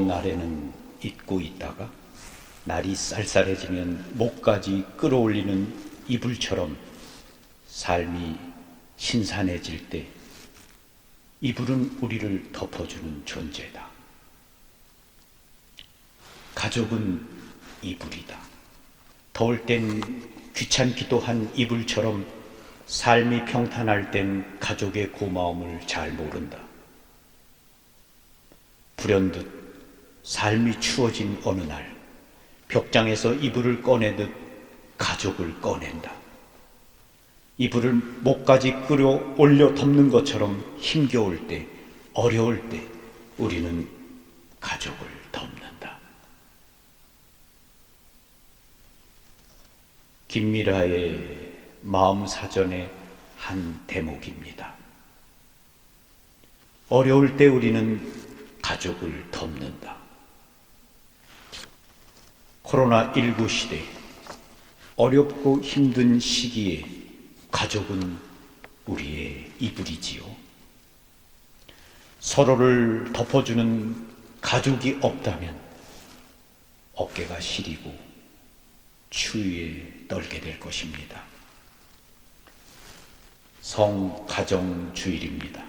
더운 날에는 잊고 있다가 날이 쌀쌀해지면 목까지 끌어올리는 이불처럼 삶이 신선해질 때 이불은 우리를 덮어주는 존재다. 가족은 이불이다. 더울 땐 귀찮기도 한 이불처럼 삶이 평탄할 땐 가족의 고마움을 잘 모른다. 불현듯 삶이 추워진 어느 날 벽장에서 이불을 꺼내듯 가족을 꺼낸다. 이불을 목까지 끌어 올려 덮는 것처럼 힘겨울 때, 어려울 때 우리는 가족을 덮는다. 김미라의 마음 사전의 한 대목입니다. 어려울 때 우리는 가족을 덮는다. 코로나19 시대, 어렵고 힘든 시기에 가족은 우리의 이불이지요. 서로를 덮어주는 가족이 없다면 어깨가 시리고 추위에 떨게 될 것입니다. 성가정 주일입니다.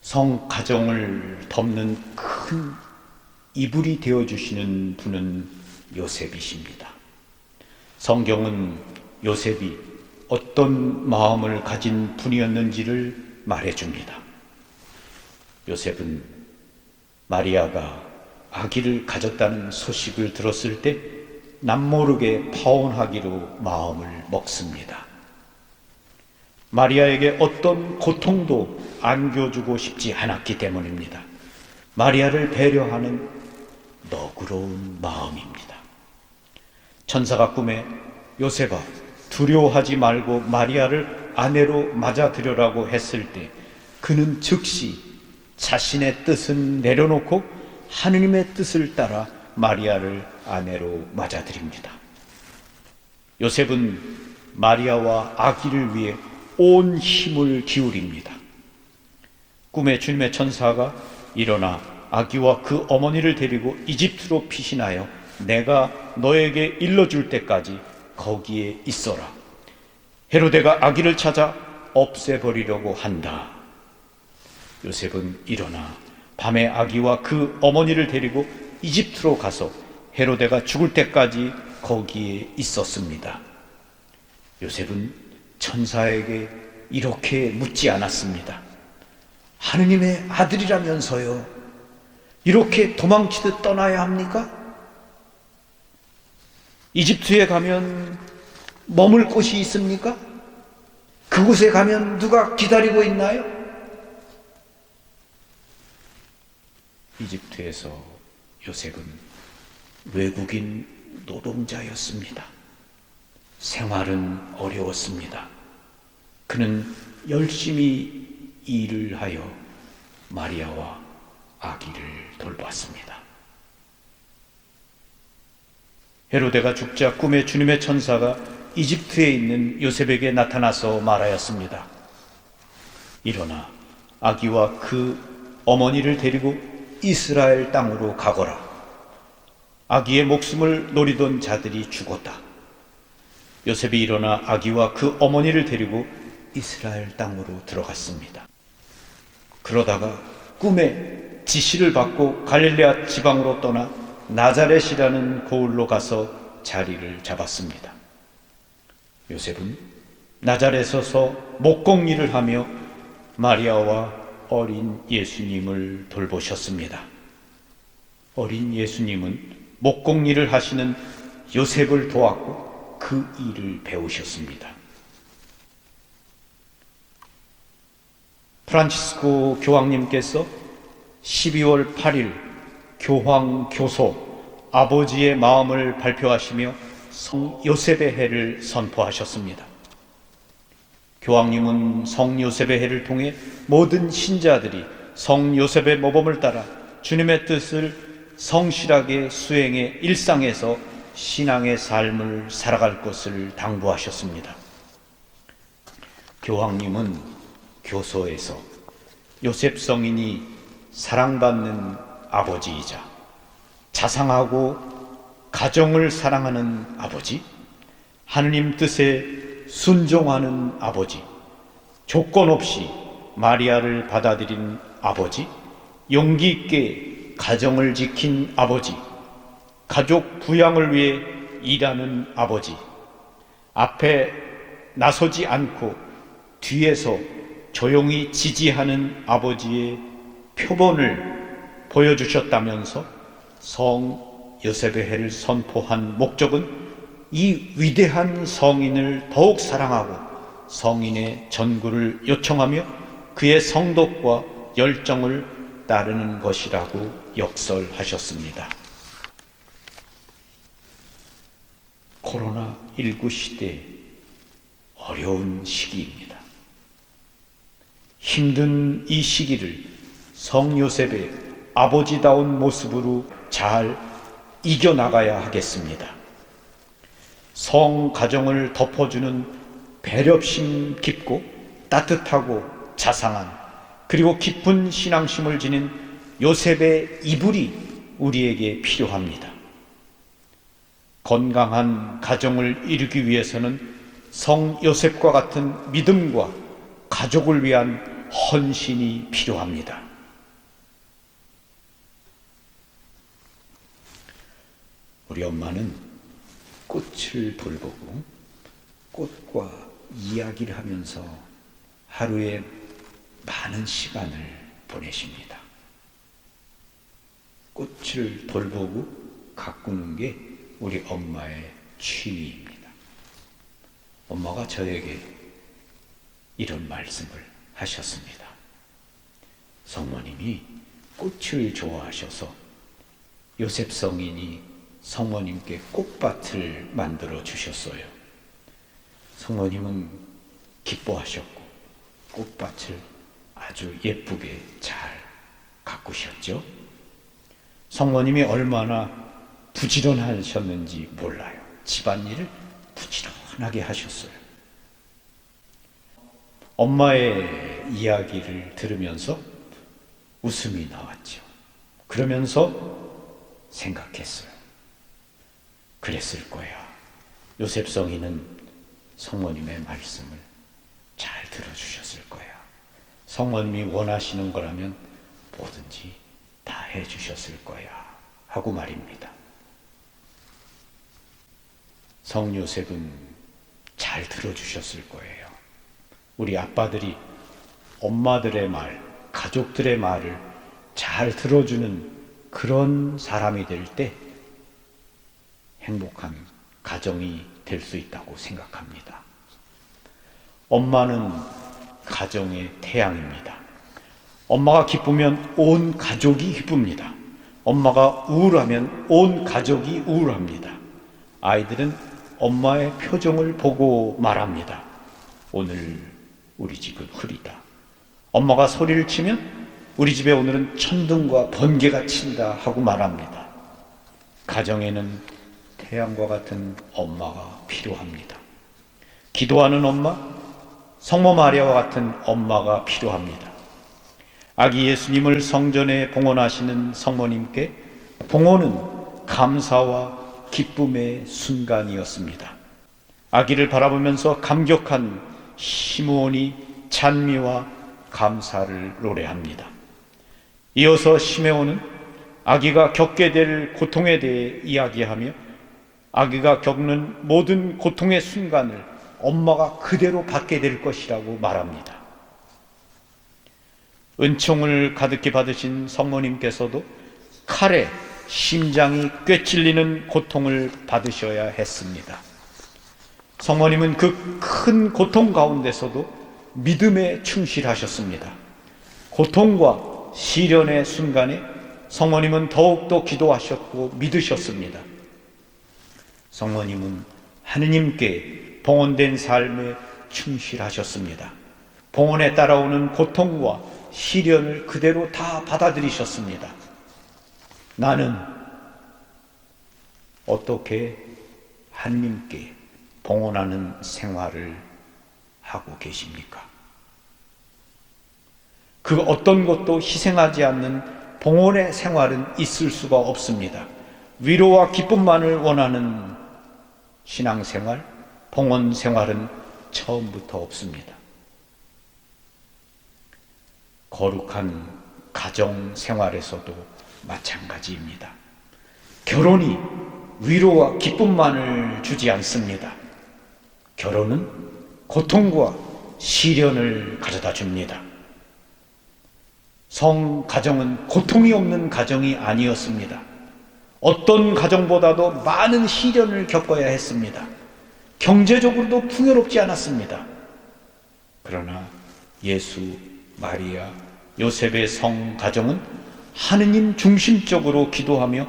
성가정을 덮는 큰 이불이 되어 주시는 분은 요셉이십니다. 성경은 요셉이 어떤 마음을 가진 분이었는지를 말해 줍니다. 요셉은 마리아가 아기를 가졌다는 소식을 들었을 때 남모르게 파혼하기로 마음을 먹습니다. 마리아에게 어떤 고통도 안겨주고 싶지 않았기 때문입니다. 마리아를 배려하는 너그러운 마음입니다. 천사가 꿈에 요셉아 두려워하지 말고 마리아를 아내로 맞아들여라고 했을 때 그는 즉시 자신의 뜻은 내려놓고 하느님의 뜻을 따라 마리아를 아내로 맞아들입니다. 요셉은 마리아와 아기를 위해 온 힘을 기울입니다. 꿈에 주님의 천사가 일어나 아기와 그 어머니를 데리고 이집트로 피신하여 내가 너에게 일러줄 때까지 거기에 있어라. 헤로데가 아기를 찾아 없애버리려고 한다. 요셉은 일어나 밤에 아기와 그 어머니를 데리고 이집트로 가서 헤로데가 죽을 때까지 거기에 있었습니다. 요셉은 천사에게 이렇게 묻지 않았습니다. 하느님의 아들이라면서요. 이렇게 도망치듯 떠나야 합니까? 이집트에 가면 머물 곳이 있습니까? 그곳에 가면 누가 기다리고 있나요? 이집트에서 요셉은 외국인 노동자였습니다. 생활은 어려웠습니다. 그는 열심히 일을 하여 마리아와 아기를 돌봤습니다. 헤로데가 죽자 꿈에 주님의 천사가 이집트에 있는 요셉에게 나타나서 말하였습니다. 일어나 아기와 그 어머니를 데리고 이스라엘 땅으로 가거라. 아기의 목숨을 노리던 자들이 죽었다. 요셉이 일어나 아기와 그 어머니를 데리고 이스라엘 땅으로 들어갔습니다. 그러다가 꿈에 지시를 받고 갈릴레아 지방으로 떠나 나자렛이라는 고을로 가서 자리를 잡았습니다. 요셉은 나자렛에서 목공 일을 하며 마리아와 어린 예수님을 돌보셨습니다. 어린 예수님은 목공 일을 하시는 요셉을 도왔고 그 일을 배우셨습니다. 프란치스코 교황님께서 12월 8일 교황 교소 아버지의 마음을 발표하시며 성 요셉의 해를 선포하셨습니다. 교황님은 성 요셉의 해를 통해 모든 신자들이 성 요셉의 모범을 따라 주님의 뜻을 성실하게 수행해 일상에서 신앙의 삶을 살아갈 것을 당부하셨습니다. 교황님은 교소에서 요셉 성인이 사랑받는 아버지이자 자상하고 가정을 사랑하는 아버지, 하느님 뜻에 순종하는 아버지, 조건 없이 마리아를 받아들인 아버지, 용기 있게 가정을 지킨 아버지, 가족 부양을 위해 일하는 아버지, 앞에 나서지 않고 뒤에서 조용히 지지하는 아버지의 표본을 보여주셨다면서 성 요셉의 해를 선포한 목적은 이 위대한 성인을 더욱 사랑하고 성인의 전구를 요청하며 그의 성덕과 열정을 따르는 것이라고 역설하셨습니다. 코로나19 시대 어려운 시기입니다. 힘든 이 시기를 성 요셉의 아버지다운 모습으로 잘 이겨나가야 하겠습니다. 성 가정을 덮어주는 배렵심 깊고 따뜻하고 자상한 그리고 깊은 신앙심을 지닌 요셉의 이불이 우리에게 필요합니다. 건강한 가정을 이루기 위해서는 성 요셉과 같은 믿음과 가족을 위한 헌신이 필요합니다. 우리 엄마는 꽃을 돌보고 꽃과 이야기를 하면서 하루에 많은 시간을 보내십니다. 꽃을 돌보고 가꾸는 게 우리 엄마의 취미입니다. 엄마가 저에게 이런 말씀을 하셨습니다. 성모님이 꽃을 좋아하셔서 요셉 성인이 성모님께 꽃밭을 만들어 주셨어요. 성모님은 기뻐하셨고 꽃밭을 아주 예쁘게 잘 가꾸셨죠. 성모님이 얼마나 부지런하셨는지 몰라요. 집안일을 부지런하게 하셨어요. 엄마의 이야기를 들으면서 웃음이 나왔죠. 그러면서 생각했어요. 그랬을 거야. 요셉 성인은 성모님의 말씀을 잘 들어주셨을 거야. 성모님이 원하시는 거라면 뭐든지 다 해주셨을 거야. 하고 말입니다. 성 요셉은 잘 들어주셨을 거예요. 우리 아빠들이 엄마들의 말, 가족들의 말을 잘 들어주는 그런 사람이 될 때 행복한 가정이 될 수 있다고 생각합니다. 엄마는 가정의 태양입니다. 엄마가 기쁘면 온 가족이 기쁩니다. 엄마가 우울하면 온 가족이 우울합니다. 아이들은 엄마의 표정을 보고 말합니다. 오늘 우리 집은 흐리다. 엄마가 소리를 치면 우리 집에 오늘은 천둥과 번개가 친다 하고 말합니다. 가정에는 태양과 같은 엄마가 필요합니다. 기도하는 엄마, 성모 마리아와 같은 엄마가 필요합니다. 아기 예수님을 성전에 봉헌하시는 성모님께 봉헌은 감사와 기쁨의 순간이었습니다. 아기를 바라보면서 감격한 시므온이 찬미와 감사를 노래합니다. 이어서 시메온은 아기가 겪게 될 고통에 대해 이야기하며 아기가 겪는 모든 고통의 순간을 엄마가 그대로 받게 될 것이라고 말합니다. 은총을 가득히 받으신 성모님께서도 칼에 심장이 꿰찔리는 고통을 받으셔야 했습니다. 성모님은 그 큰 고통 가운데서도 믿음에 충실하셨습니다. 고통과 시련의 순간에 성모님은 더욱더 기도하셨고 믿으셨습니다. 성모님은 하느님께 봉헌된 삶에 충실하셨습니다. 봉헌에 따라오는 고통과 시련을 그대로 다 받아들이셨습니다. 나는 어떻게 하느님께 봉헌하는 생활을 하고 계십니까? 그 어떤 것도 희생하지 않는 봉헌의 생활은 있을 수가 없습니다. 위로와 기쁨만을 원하는 신앙생활, 봉헌 생활은 처음부터 없습니다. 거룩한 가정 생활에서도 마찬가지입니다. 결혼이 위로와 기쁨만을 주지 않습니다. 결혼은 고통과 시련을 가져다 줍니다. 성 가정은 고통이 없는 가정이 아니었습니다. 어떤 가정보다도 많은 시련을 겪어야 했습니다. 경제적으로도 풍요롭지 않았습니다. 그러나 예수, 마리아, 요셉의 성 가정은 하느님 중심적으로 기도하며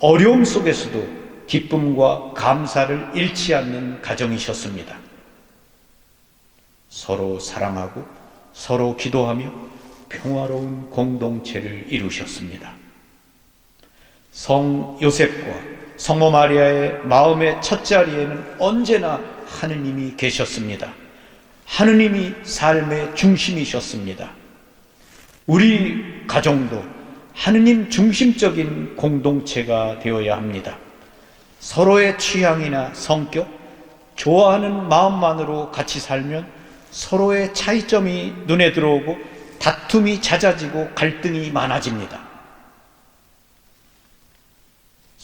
어려움 속에서도 기쁨과 감사를 잃지 않는 가정이셨습니다. 서로 사랑하고 서로 기도하며 평화로운 공동체를 이루셨습니다. 성 요셉과 성모 마리아의 마음의 첫자리에는 언제나 하느님이 계셨습니다. 하느님이 삶의 중심이셨습니다. 우리 가정도 하느님 중심적인 공동체가 되어야 합니다. 서로의 취향이나 성격, 좋아하는 마음만으로 같이 살면 서로의 차이점이 눈에 들어오고 다툼이 잦아지고 갈등이 많아집니다.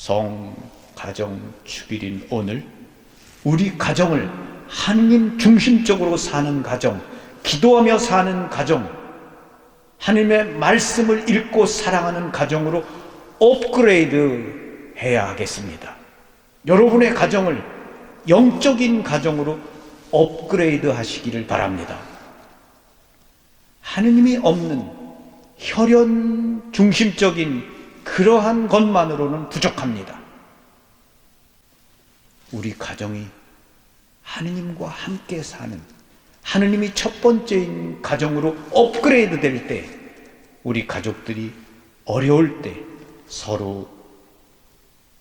성 가정 주일인 오늘 우리 가정을 하느님 중심적으로 사는 가정, 기도하며 사는 가정, 하나님의 말씀을 읽고 사랑하는 가정으로 업그레이드 해야 하겠습니다. 여러분의 가정을 영적인 가정으로 업그레이드 하시기를 바랍니다. 하느님이 없는 혈연 중심적인 그러한 것만으로는 부족합니다. 우리 가정이 하느님과 함께 사는 하느님이 첫 번째인 가정으로 업그레이드 될 때, 우리 가족들이 어려울 때 서로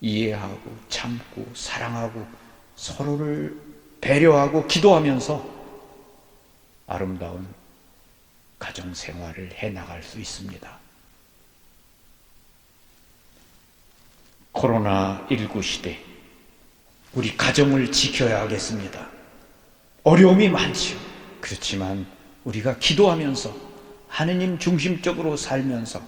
이해하고 참고 사랑하고 서로를 배려하고 기도하면서 아름다운 가정 생활을 해 나갈 수 있습니다. 코로나19 시대, 우리 가정을 지켜야 하겠습니다. 어려움이 많지요. 그렇지만 우리가 기도하면서 하느님 중심적으로 살면서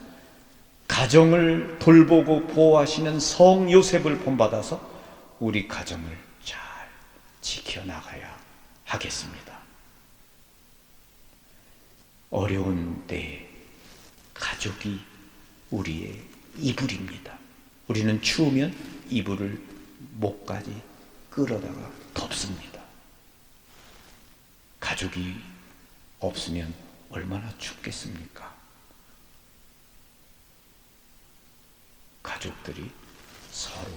가정을 돌보고 보호하시는 성 요셉을 본받아서 우리 가정을 잘 지켜나가야 하겠습니다. 어려운 때 가족이 우리의 이불입니다. 우리는 추우면 이불을 목까지 끌어다가 덮습니다. 가족이 없으면 얼마나 춥겠습니까? 가족들이 서로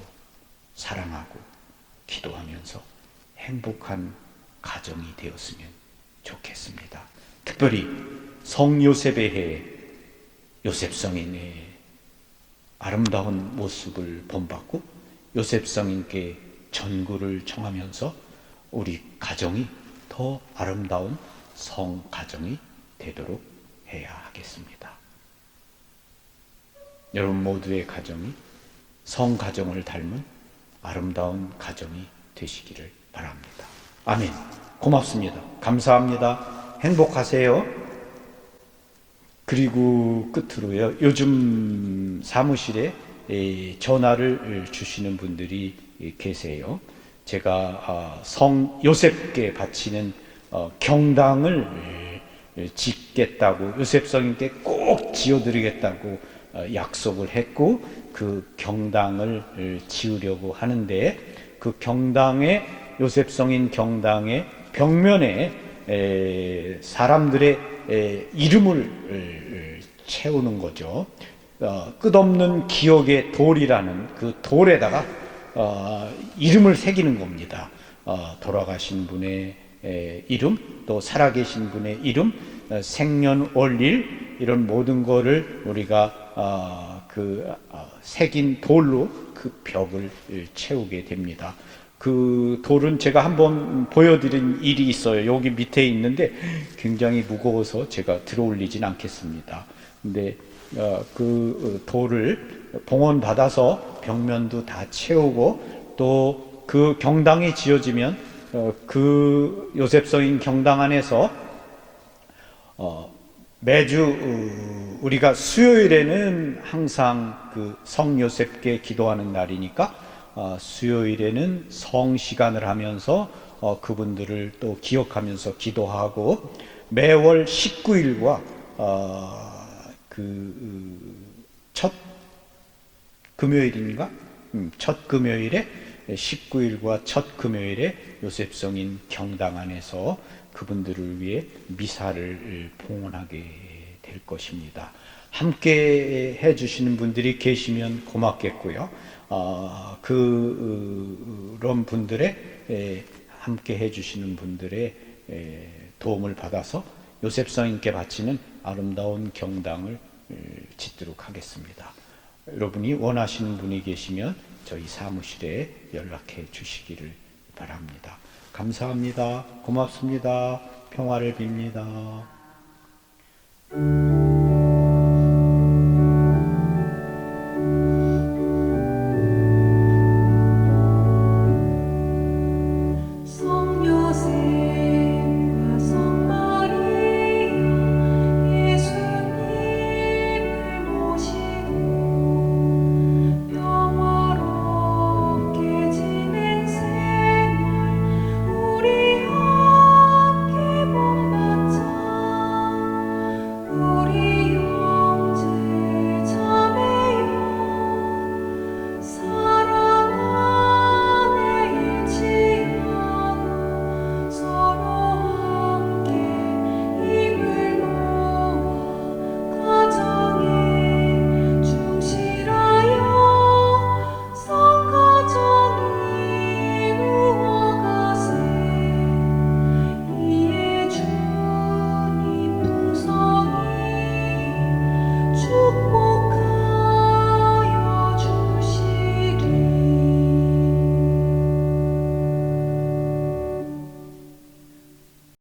사랑하고 기도하면서 행복한 가정이 되었으면 좋겠습니다. 특별히 성 요셉의 해, 요셉 성인의 아름다운 모습을 본받고 요셉 성인께 전구를 청하면서 우리 가정이 더 아름다운 성 가정이 되도록 해야 하겠습니다. 여러분 모두의 가정이 성 가정을 닮은 아름다운 가정이 되시기를 바랍니다. 아멘. 고맙습니다. 감사합니다. 행복하세요. 그리고 끝으로요. 요즘 사무실에 전화를 주시는 분들이 계세요. 제가 아, 성 요셉께 바치는 어, 경당을 짓겠다고 요셉 성인께 꼭 지어드리겠다고 어, 약속을 했고 그 경당을 지으려고 하는데 그 경당에 요셉 성인 경당의 벽면에 사람들의 이름을 채우는 거죠. 어, 끝없는 기억의 돌이라는 그 돌에다가 어, 이름을 새기는 겁니다. 어, 돌아가신 분의 에, 이름, 또 살아계신 분의 이름, 어, 생년월일 이런 모든 거를 우리가 어, 그 어, 새긴 돌로 그 벽을 채우게 됩니다. 그 돌은 제가 한번 보여드린 일이 있어요. 여기 밑에 있는데 굉장히 무거워서 제가 들어올리진 않겠습니다. 근데 어, 그 돌을 봉헌 받아서 벽면도 다 채우고 또 그 경당이 지어지면 어, 그 요셉성인 경당 안에서 어, 매주 어, 우리가 수요일에는 항상 그 성 요셉께 기도하는 날이니까 어, 수요일에는 성 시간을 하면서 어, 그분들을 또 기억하면서 기도하고 매월 19일과 그 첫 금요일인가? 음, 첫 금요일에 19일과 첫 금요일에 요셉성인 경당 안에서 그분들을 위해 미사를 봉헌하게 될 것입니다. 함께 해주시는 분들이 계시면 고맙겠고요. 어, 그, 그런 분들의 에, 함께 해주시는 분들의 에, 도움을 받아서 요셉성인께 바치는 아름다운 경당을 에, 짓도록 하겠습니다. 여러분이 원하시는 분이 계시면 저희 사무실에 연락해 주시기를 바랍니다. 감사합니다. 고맙습니다. 평화를 빕니다.